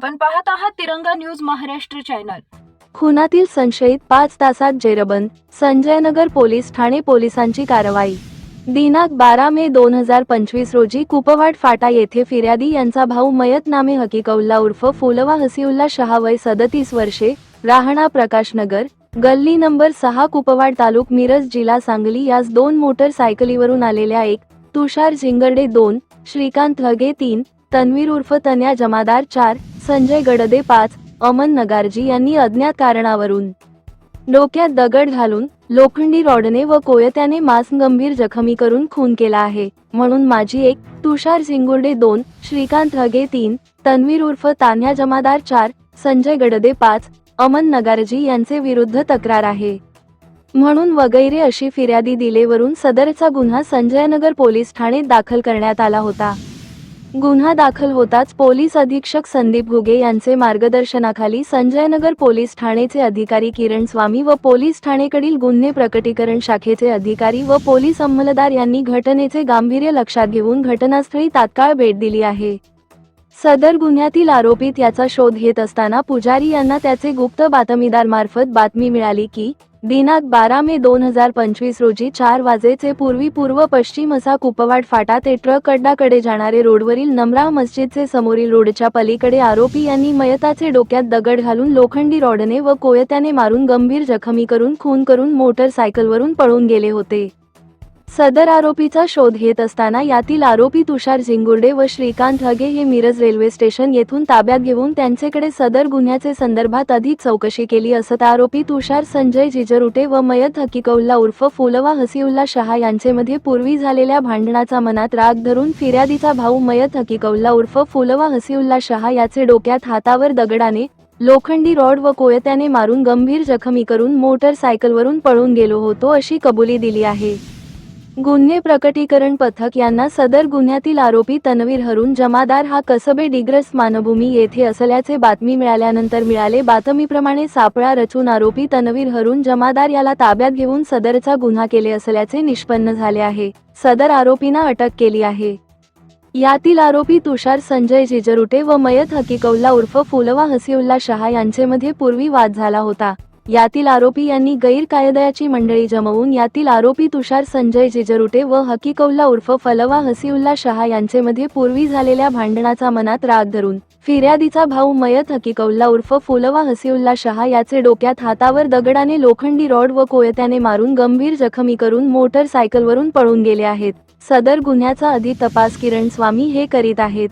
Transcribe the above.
आपण पाहत आहात तिरंगा न्यूज महाराष्ट्र चॅनल. खुनातील संशयित पाच तासात जेरबंद संजयनगर पोलीस ठाणे पोलिसांची कारवाई. दिनांक बारा मे दोन हजार पंचवीस रोजी कुपवाड फाटा येथे फिर्यादी यांचा भाऊ मयत नामे हकीकौल्ला उर्फ फुलवा हसीउल्ला शहा वय सदतीस वर्षे राहणा प्रकाशनगर गल्ली नंबर सहा कुपवाड तालुक मिरज जिल्हा सांगली यास दोन मोटरसायकलीवरून आलेल्या एक तुषार झिंगर्डे दोन श्रीकांत हगे तीन तन्वीर उर्फ तन्या जमादार चार संजय गडदे पाच अमन नगारजी यांनी अज्ञात कारणावरून. डोक्यात दगड घालून लोखंडी रॉडने व कोयत्याने मास गंभीर जखमी करून खून केला आहे. म्हणून माझी एक तुषार झिंगुर्डे दोन श्रीकांत हगे तीन तन्वीर उर्फ तान्या जमादार चार संजय गडदे पाच अमन नगारजी यांचे विरुद्ध तक्रार आहे. म्हणून वगैरे अशी फिर्यादी दिलेवरून सदरचा गुन्हा संजयनगर पोलीस ठाणे दाखल करण्यात आला होता. गुन्हा दाखल होताच पोलीस अधीक्षक संदीप घुगे यांचे मार्गदर्शनाखाली संजयनगर पोलीस ठाणेचे अधिकारी किरण स्वामी व पोलीस ठाणेकडील गुन्हे प्रकटीकरण शाखेचे अधिकारी व पोलीस अंमलदार यांनी घटनेचे गांभीर्य लक्षात घेऊन घटनास्थळी तात्काळ भेट दिली आहे. सदर गुन्ह्यातील आरोपीत याचा शोध घेत असताना पुजारी यांना त्याचे गुप्त बातमीदार मार्फत बातमी मिळाली की दिनांक बारा मे दोन हजार पंचवीस रोजी चार वाजेचे पूर्वी पूर्व पश्चिम असा कुपवाड फाटा ते ट्रक अड्डाकडे जाणारे रोडवरील नमरा मस्जिदचे समोरील रोडच्या पलीकडे आरोपी यांनी मयताचे डोक्यात दगड घालून लोखंडी रॉडने व कोयत्याने मारून गंभीर जखमी करून खून करून मोटरसायकलवरून पळून गेले होते. सदर आरोपीचा शोध घेत असताना यातील आरोपी तुषार झिंगुर्डे व श्रीकांत हगे हे मिरज रेल्वे स्टेशन येथून ताब्यात घेऊन त्यांचेकडे सदर गुन्ह्याचे संदर्भात अधिक चौकशी केली असत. आरोपी तुषार संजय जिजरुटे व मयत हकीकौल्ला उर्फ फुलवा हसीउल्ला शहा यांचेमध्ये पूर्वी झालेल्या भांडणाचा मनात राग धरून फिर्यादीचा भाऊ मयत हकीकौल्ला उर्फ फुलवा हसीउल्ला शहा याचे डोक्यात हातावर दगडाने लोखंडी रॉड व कोयत्याने मारून गंभीर जखमी करून मोटरसायकलवरून पळून गेलो होतो अशी कबुली दिली आहे. गुन्हे प्रकटीकरण पथक यांना सदर गुन्ह्यातील आरोपी तन्वीर हरून जमादार हा कसबे डिग्रस मानभूमी येथे असल्याचे बातमी मिळाल्यानंतर मिळाले. बातमीप्रमाणे सापळा रचून आरोपी तन्वीर हरून जमादार याला ताब्यात घेऊन सदरचा गुन्हा केले असल्याचे निष्पन्न झाले आहे. सदर आरोपींना अटक केली आहे. यातील आरोपी तुषार संजय जिजरुटे व मयत हकीकौल्ला उर्फ फुलवा हसीउल्ला शहा यांचेमध्ये पूर्वी वाद झाला होता. यातील आरोपी यांनी गैरकायद्याची मंडळी जमवून यातील आरोपी तुषार संजय जिजरुटे व हकीकौल्ला उर्फ फलवा हसीउल्ला शहा यांचेमध्ये पूर्वी झालेल्या भांडणाचा मनात राग धरून फिर्यादीचा भाऊ मयत हकीकौल्ला उर्फ फुलवा हसीउल्ला शहा याचे डोक्यात हातावर दगडाने लोखंडी रॉड व कोयत्याने मारून गंभीर जखमी करून मोटरसायकलवरून पळून गेले आहेत. सदर गुन्ह्याचा अधिक तपास किरण स्वामी हे करीत आहेत.